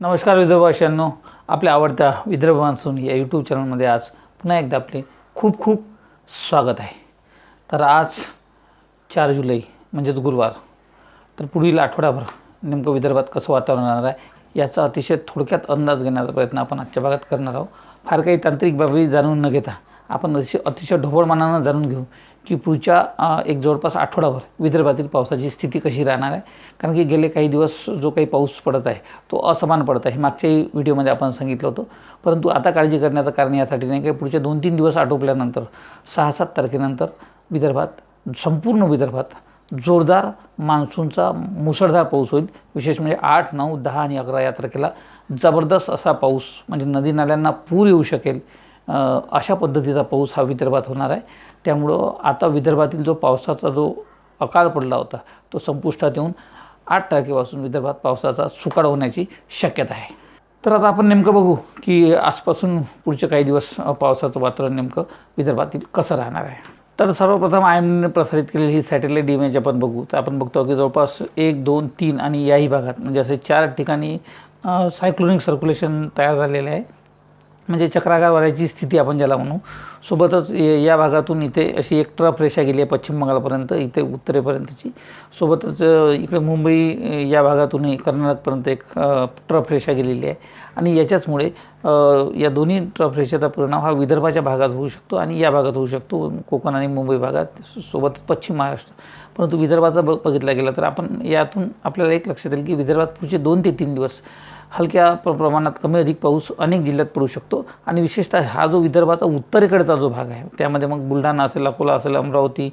नमस्कार विदर्भाशांनो आपल्या आवडत्या विदर्भ मान्सून या यूट्यूब चॅनलमध्ये आज पुन्हा एकदा आपले खूप खूप स्वागत आहे. तर आज चार जुलै म्हणजेच गुरुवार. तर पुढील आठवडाभर नेमकं विदर्भात कसं वातावरण राहणार आहे याचा अतिशय थोडक्यात अंदाज घेण्याचा प्रयत्न आपण आजच्या भागात करणार आहोत. फार काही तांत्रिक बाबी जाणून न घेता आपण अतिशय अतिशय ढोबळमानानं जाणून घेऊ की पुढच्या एक जवळपास आठवडाभर विदर्भातील पावसाची स्थिती कशी राहणार आहे? कारण की गेले काही दिवस जो काही पाऊस पडत आहे तो असमान पडत आहे. मागच्याही व्हिडिओमध्ये आपण सांगितलं होतं. परंतु आता काळजी करण्याचं कारण यासाठी नाही की पुढचे दोन तीन दिवस आटोपल्यानंतर सहा सात तारखेनंतर विदर्भात संपूर्ण विदर्भात जोरदार मान्सूनचा मुसळधार पाऊस होईल. विशेष म्हणजे आठ नऊ दहा आणि अकरा या तारखेला जबरदस्त असा पाऊस म्हणजे नदी नाल्यांना पूर येऊ शकेल. अशा पद्धतीचा पाऊस हा विदर्भात होणार आहे. त्यामुळं आता विदर्भातील जो पावसाचा जो अकाळ पडला होता तो संपुष्टात येऊन आठ तारखेपासून विदर्भात पावसाचा सुकाळ होण्याची शक्यता आहे. तर आता आपण नेमकं बघू की आजपासून पुढचे काही दिवस पावसाचं वातावरण नेमकं विदर्भातील कसं राहणार आहे. तर सर्वप्रथम आय एमने प्रसारित केलेली ही सॅटेलाईट इमेज आपण बघू. तर आपण बघतो की जवळपास एक दोन तीन आणि याही भागात म्हणजे असे चार ठिकाणी सायक्लोनिक सर्क्युलेशन तयार झालेलं आहे. म्हणजे चक्राकार वाऱ्याची स्थिती आपण ज्याला म्हणू. सोबतच या भागातून इथे अशी एक ट्रफ रेषा गेली आहे पश्चिम बंगालपर्यंत इथे उत्तरेपर्यंतची. सोबतच इकडे मुंबई या भागातूनही कर्नाटकपर्यंत एक ट्रफ रेषा गेलेली आहे. आणि याच्याचमुळे या दोन्ही ट्रफ रेषेचा परिणाम हा विदर्भाच्या भागात होऊ शकतो आणि या भागात होऊ शकतो. कोकण आणि मुंबई भागात सोबतच पश्चिम महाराष्ट्र. परंतु विदर्भाचा बघितला गेला तर आपण यातून आपल्याला एक लक्षात येईल की विदर्भात पुढचे दोन ते तीन दिवस हलक्या प्र प्रमाणात कमी अधिक पाऊस अनेक जिल्ह्यात पडू शकतो. आणि विशेषतः हा जो विदर्भाचा उत्तरेकडचा जो भाग आहे त्यामध्ये मग बुलढाणा असेल अकोला असेल अमरावती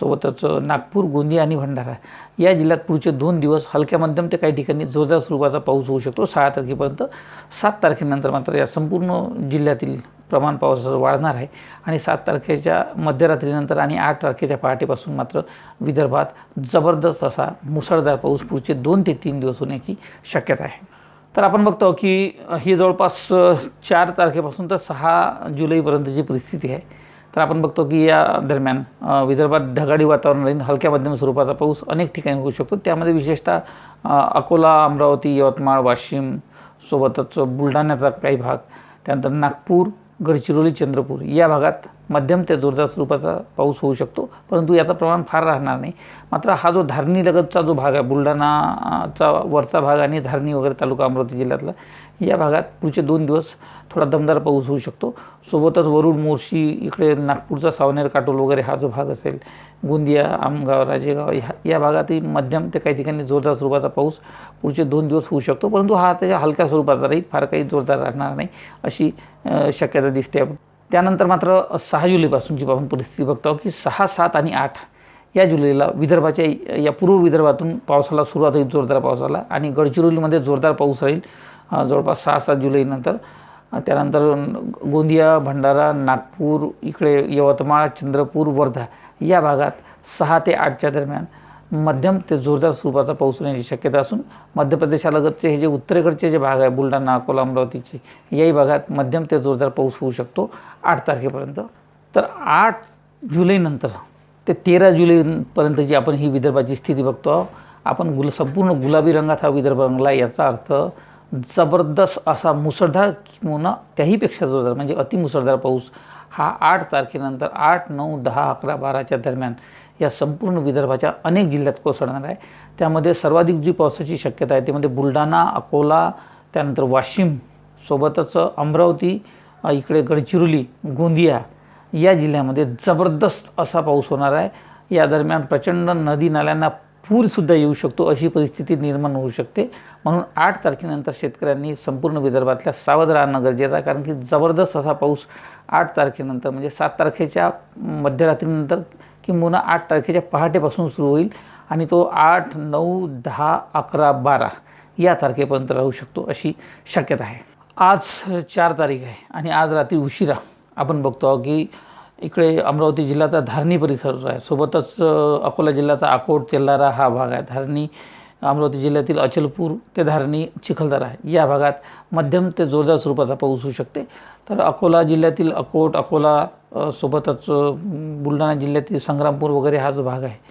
सोबतच नागपूर गोंदिया आणि भंडारा या जिल्ह्यात पुढचे दोन दिवस हलक्या मध्यम ते काही ठिकाणी जोरदार स्वरूपाचा पाऊस होऊ शकतो. सहा तारखेपर्यंत सात तारखेनंतर मात्र या संपूर्ण जिल्ह्यातील प्रमाण पावसाचं वाढणार आहे. आणि सात तारखेच्या मध्यरात्रीनंतर आणि आठ तारखेच्या पहाटेपासून मात्र विदर्भात जबरदस्त असा मुसळधार पाऊस पुढचे दोन ते तीन दिवस होण्याची शक्यता आहे. तर आपण बघतो की ही जवळपास चार तारखेपासून तर सहा जुलैपर्यंतची परिस्थिती आहे तर आपण बघतो की या दरम्यान विदर्भात ढगाळी वातावरण राहील हलक्या मध्यम स्वरूपाचा पाऊस अनेक ठिकाणी होऊ शकतो. त्यामध्ये विशेषतः अकोला अमरावती यवतमाळ वाशिम सोबतच बुलढाण्याचा काही भाग त्यानंतर नागपूर गडचिरोली चंद्रपूर या भागात मध्यम ते जोरदार स्वरूपाचा पाऊस होऊ शकतो परंतु याचं प्रमाण फार राहणार नाही. मात्र हा जो धारणीलगतचा जो भाग आहे बुलढाणाचा वरचा भाग आणि धारणी वगैरे तालुका अमरावती जिल्ह्यातला या भागात पुढचे दोन दिवस थोडा दमदार पाऊस होऊ शकतो. सोबतच वरुड मोर्शी इकडे नागपूरचा सावनेर काटोल वगैरे हा जो भाग असेल गोंदिया आमगाव राजेगाव ह्या या भागातही मध्यम ते काही ठिकाणी जोरदार स्वरूपाचा पाऊस पुढचे दोन दिवस होऊ शकतो परंतु हा त्याच्या हलक्या स्वरूपाचा राहील फार काही जोरदार राहणार नाही अशी शक्यता दिसते त्यानंतर मात्र सहा जुलैपासूनची आपण परिस्थिती बघतो की सहा सात आणि आठ या जुलैला विदर्भाच्या या पूर्व विदर्भातून पावसाला सुरुवात होईल जोरदार पावसाला. आणि गडचिरोलीमध्ये जोरदार पाऊस राहील जवळपास सहा सात जुलैनंतर. त्यानंतर गोंदिया भंडारा नागपूर इकडे यवतमाळ चंद्रपूर वर्धा या भागात सहा ते आठच्या दरम्यान मध्यम ते जोरदार स्वरूपाचा पाऊस होण्याची शक्यता असून मध्य प्रदेशालगतचे हे जे उत्तरेकडचे जे भाग आहे बुलढाणा अकोला अमरावतीचे याही भागात मध्यम ते जोरदार पाऊस होऊ शकतो आठ तारखेपर्यंत. तर आठ जुलैनंतर ते तेरा जुलैपर्यंतची आपण ही विदर्भाची स्थिती बघतो आपण गुल संपूर्ण गुलाबी रंगात हा विदर्भ रंगला याचा अर्थ जबरदस्त असा मुसळधार किंवा त्याहीपेक्षा जोरदार म्हणजे अतिमुसळधार पाऊस हा आठ तारखेनंतर आठ नऊ दहा अकरा बाराच्या दरम्यान या संपूर्ण विदर्भाच्या अनेक जिल्ह्यात कोसळणार आहे. त्यामध्ये सर्वाधिक जी पावसाची शक्यता आहे त्यामध्ये बुलढाणा अकोला त्यानंतर वाशिम सोबतच अमरावती इकडे गडचिरोली गोंदिया या जिल्ह्यामध्ये जबरदस्त असा पाऊस होणार आहे. या दरम्यान प्रचंड नदी नाल्यांना पूरसुद्धा येऊ शकतो अशी परिस्थिती निर्माण होऊ शकते. म्हणून आठ तारखेनंतर शेतकऱ्यांनी संपूर्ण विदर्भातल्या सावध राहणं गरजेचं आहे कारण की जबरदस्त असा पाऊस आठ तारखेनंतर म्हणजे सात तारखेच्या मध्यरात्रीनंतर किंबहुना आठ तारखेच्या पहाटेपासून सुरू होईल आणि तो आठ नऊ दहा अकरा बारा या तारखेपर्यंत राहू शकतो अशी शक्यता आहे. आज चार तारीख आहे आणि आज रात्री उशिरा आपण बघतो की इकडे अमरावती जिल्ह्याचा धारणी परिसर जो आहे सोबतच अकोला जिल्ह्याचा अकोट तेल्हारा हा भाग आहे. धारणी अमरावती जिल्ह्यातील अचलपूर ते धारणी चिखलदरा या भागात मध्यम ते जोरदार स्वरूपाचा पाऊस होऊ शकते. तर अकोला जिल्ह्यातील अकोट अकोला सोबतच बुलढाणा जिल्ह्यातील संग्रामपूर वगैरे हा जो भाग आहे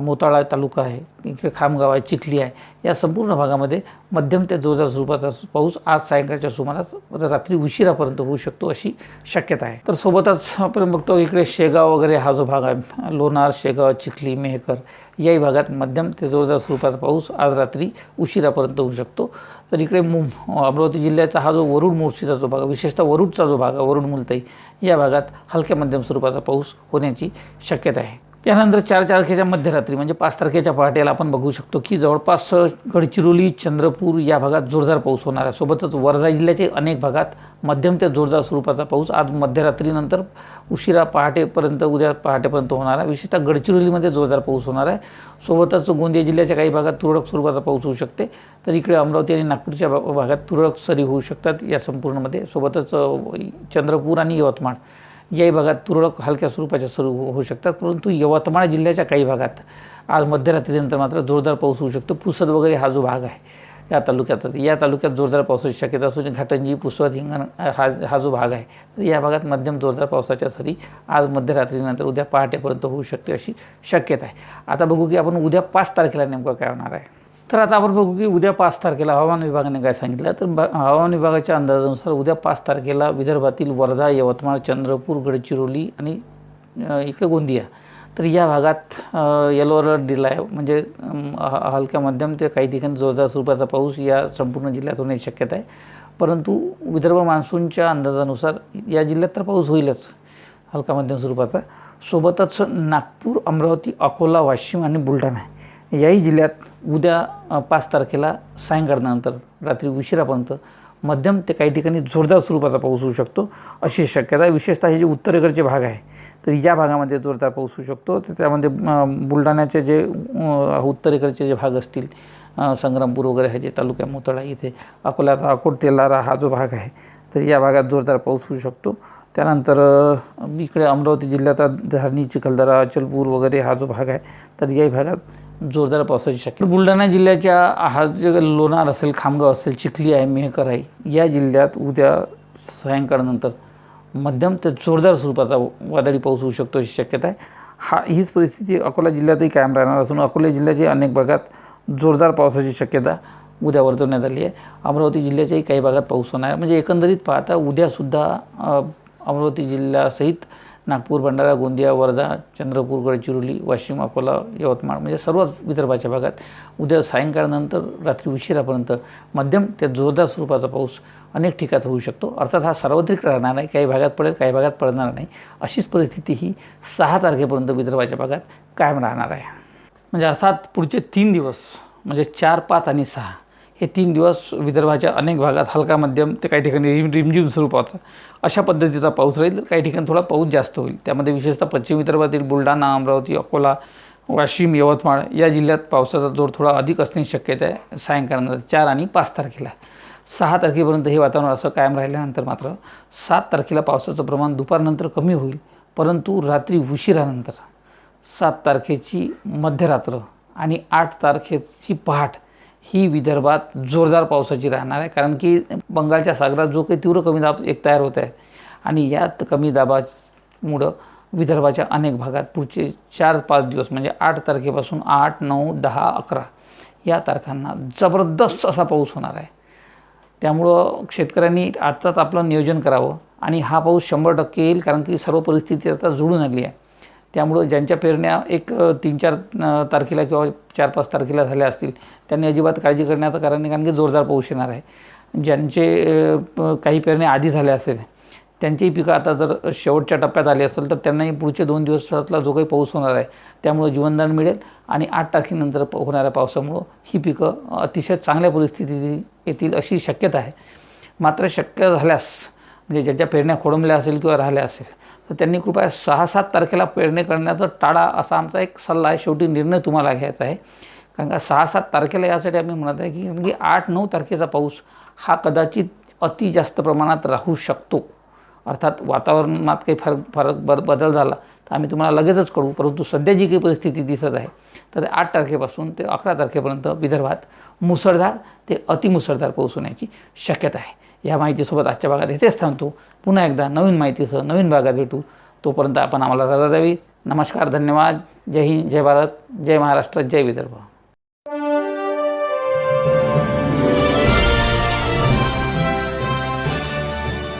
मोताळा तालुका आहे इकडे खामगाव आहे चिखली आहे या संपूर्ण भागामध्ये मध्यम ते जोरदार स्वरूपाचा पाऊस आज सायंकाळच्या सुमारास रात्री उशिरापर्यंत होऊ शकतो अशी शक्यता आहे. तर सोबतच आपण बघतो इकडे शेगाव वगैरे हा जो भाग आहे लोणार शेगाव चिखली मेहकर याही भागात मध्यम ते जोरदार स्वरूपाचा पाऊस आज रात्री उशिरापर्यंत होऊ शकतो. तर इकडे मु अमरावती जिल्ह्याचा हा जो वरुड मोर्शीचा जो भाग आहे, विशेषतः वरुडचा जो भाग आहे वरुड मुलताई या भागात हलक्या मध्यम स्वरूपाचा पाऊस होण्याची शक्यता आहे. त्यानंतर चार तारखेच्या मध्यरात्री म्हणजे पाच तारखेच्या पहाटेला आपण बघू शकतो की जवळपास गडचिरोली चंद्रपूर या भागात जोरदार पाऊस होणार आहे. सोबतच वर्धा जिल्ह्याचे अनेक भागात मध्यम ते जोरदार स्वरूपाचा पाऊस आज मध्यरात्रीनंतर उशिरा पहाटेपर्यंत उद्या पहाटेपर्यंत होणार आहे. विशेषतः गडचिरोलीमध्ये जोरदार पाऊस होणार आहे. सोबतच गोंदिया जिल्ह्याच्या काही भागात तुरळक स्वरूपाचा पाऊस होऊ शकते. तर इकडे अमरावती आणि नागपूरच्या भा- भागात तुरळक सरी होऊ शकतात या संपूर्णमध्ये. सोबतच चंद्रपूर आणि यवतमाळ याही भागात तुरळक हलक्या स्वरूपाच्या सुरू हो-, होऊ शकतात. परंतु यवतमाळ जिल्ह्याच्या काही भागात आज मध्यरात्रीनंतर मात्र जोरदार पाऊस होऊ शकतो. पुसद वगैरे हा जो भाग आहे या तालुक्यात या तालुक्यात जोरदार पावसाची शक्यता असून घाटंजी पुसद हिंगण हा हा जो भाग आहे तर या भागात मध्यम जोरदार पावसाच्या सरी आज मध्यरात्रीनंतर उद्या पहाटेपर्यंत होऊ शकते अशी शक्यता आहे. आता बघू की आपण उद्या पाच तारखेला नेमकं काय होणार आहे. तर आता आपण बघू की उद्या पाच तारखेला हवामान विभागाने काय सांगितलं तर ब- हवामान विभागाच्या अंदाजानुसार उद्या पाच तारखेला विदर्भातील वर्धा यवतमाळ चंद्रपूर गडचिरोली आणि इकडे गोंदिया. तर या भागात येलो अलर्ट दिला आहे. म्हणजे हलक्या मध्यम ते काही ठिकाणी जोरदार स्वरूपाचा पाऊस या संपूर्ण जिल्ह्यात होण्याची शक्यता आहे. परंतु विदर्भ मान्सूनच्या अंदाजानुसार या जिल्ह्यात तर पाऊस होईलच. हलका मध्यम स्वरूपाचा सोबतच नागपूर अमरावती अकोला वाशिम आणि बुलढाणा. याही जिल्ह्यात उद्या पाच तारखेला सायंकाळनंतर रात्री उशिरापर्यंत मध्यम ते काही ठिकाणी जोरदार स्वरूपाचा पाऊस होऊ शकतो. अशी शक्यता विशेषतः हे जे उत्तरेकडचे भाग आहे तर या भागामध्ये जोरदार पाऊस होऊ शकतो तर त्यामध्ये बुलढाण्याचे जे उत्तरेकडचे जे भाग असतील संग्रामपूर वगैरे ह्याचे तालुक्या मोतळा इथे अकोल्याचा अकोट तेलारा हा जो भाग आहे तर या भागात जोरदार पाऊस होऊ शकतो. त्यानंतर इकडे अमरावती जिल्ह्याचा धारणी चिखलदरा अचलपूर वगैरे हा जो भाग आहे तर याही भागात जोरदार पावसाची शक्यता. बुलढाणा जिल्ह्याच्या हा जे लोणार असेल खामगाव असेल चिखली आहे मेहकर आहे या जिल्ह्यात उद्या सायंकाळनंतर मध्यम ते जोरदार स्वरूपाचा वादळी पाऊस होऊ शकतो अशी शक्यता आहे. हा हीच परिस्थिती अकोला जिल्ह्यातही कायम राहणार असून अकोला जिल्ह्याच्या अनेक भागात जोरदार पावसाची शक्यता उद्या वर्तवण्यात आली आहे. अमरावती जिल्ह्याच्याही काही भागात पाऊस होणार म्हणजे एकंदरीत पाहता उद्यासुद्धा अमरावती जिल्ह्यासहित नागपूर भंडारा गोंदिया वर्धा चंद्रपूर गडचिरोली वाशिम अकोला यवतमाळ म्हणजे सर्वच विदर्भाच्या भागात उद्या सायंकाळनंतर रात्री उशिरापर्यंत मध्यम ते जोरदार स्वरूपाचा पाऊस अनेक ठिकाणी होऊ शकतो. अर्थात हा सार्वत्रिक राहणार नाही. काही भागात पडेल काही भागात पडणार नाही. अशीच परिस्थिती ही सहा तारखेपर्यंत विदर्भाच्या भागात कायम राहणार आहे. म्हणजे अर्थात पुढचे तीन दिवस म्हणजे चार पाच आणि सहा हे तीन दिवस विदर्भाच्या अनेक भागात हलका मध्यम ते काही ठिकाणी रिम रिमझिम स्वरूपाचा अशा पद्धतीचा पाऊस राहील तर काही ठिकाणी थोडा पाऊस जास्त होईल. त्यामध्ये विशेषतः पश्चिम विदर्भातील बुलढाणा अमरावती अकोला वाशिम यवतमाळ या जिल्ह्यात पावसाचा जोर थोडा अधिक असण्याची शक्यता आहे. सायंकाळनंतर चार आणि पाच तारखेला. सहा तारखेपर्यंत हे वातावरण असं कायम राहिल्यानंतर मात्र सात तारखेला पावसाचं प्रमाण दुपारनंतर कमी होईल परंतु रात्री उशिरानंतर. सात तारखेची मध्यरात्र आणि आठ तारखेची पहाट ही विदर्भात जोरदार पावसाची राहणार आहे. कारण की बंगालच्या सागरात जो काही तीव्र कमी दाब एक तयार होत आहे. आणि यात कमी दाबामुळं विदर्भाच्या अनेक भागात पुढचे चार पाच दिवस म्हणजे आठ तारखेपासून आठ नऊ दहा अकरा या तारखांना जबरदस्त असा पाऊस होणार आहे. त्यामुळं शेतकऱ्यांनी आत्ताच आपलं नियोजन करावं. आणि हा पाऊस शंभर टक्के येईल कारण की सर्व परिस्थिती आता जुळून आली आहे. त्यामुळं ज्यांच्या पेरण्या एक तीन चार तारखेला किंवा चार पाच तारखेला झाल्या असतील त्यांनी अजिबात काळजी करण्याचं कारण नाही कारण की जोरदार पाऊस येणार आहे. ज्यांचे प- काही पेरण्या आधी झाल्या असेल त्यांचीही पिकं आता जर शेवटच्या टप्प्यात आली असेल तर त्यांनाही पुढचे दोन दिवसातला जो काही पाऊस होणार आहे त्यामुळं जीवनदान मिळेल आणि आठ तारखेनंतर होणाऱ्या पावसामुळं ही पिकं अतिशय चांगल्या परिस्थितीत येतील अशी शक्यता आहे. मात्र शक्य झाल्यास म्हणजे ज्यांच्या पेरण्या खोडंबल्या असेल किंवा राहिल्या असेल तर त्यांनी कृपया सहा सात तारखेला पेरणी करण्याचा टाळा असा आमचा एक सल्ला आहे. शेवटी निर्णय तुम्हाला घ्यायचा आहे. कारण का सहा सात तारखेला यासाठी आम्ही म्हणत आहे की कारण की आठ नऊ तारखेचा पाऊस हा कदाचित अति जास्त प्रमाणात राहू शकतो. अर्थात वातावरणात काही फरक फरक बद बदल झाला तर आम्ही तुम्हाला लगेचच कळू परंतु सध्या जी काही परिस्थिती दिसत आहे तर आठ तारखेपासून ते अकरा तारखेपर्यंत विदर्भात मुसळधार ते अतिमुसळधार पाऊस होण्याची शक्यता आहे. या माहितीसोबत आजच्या भागात इथेच थांबतो. पुन्हा एकदा नवीन माहितीसह नवीन भागात भेटू. तोपर्यंत आपण आम्हाला रजा द्यावी नमस्कार धन्यवाद. जय हिंद जय भारत. जय महाराष्ट्र जय विदर्भ.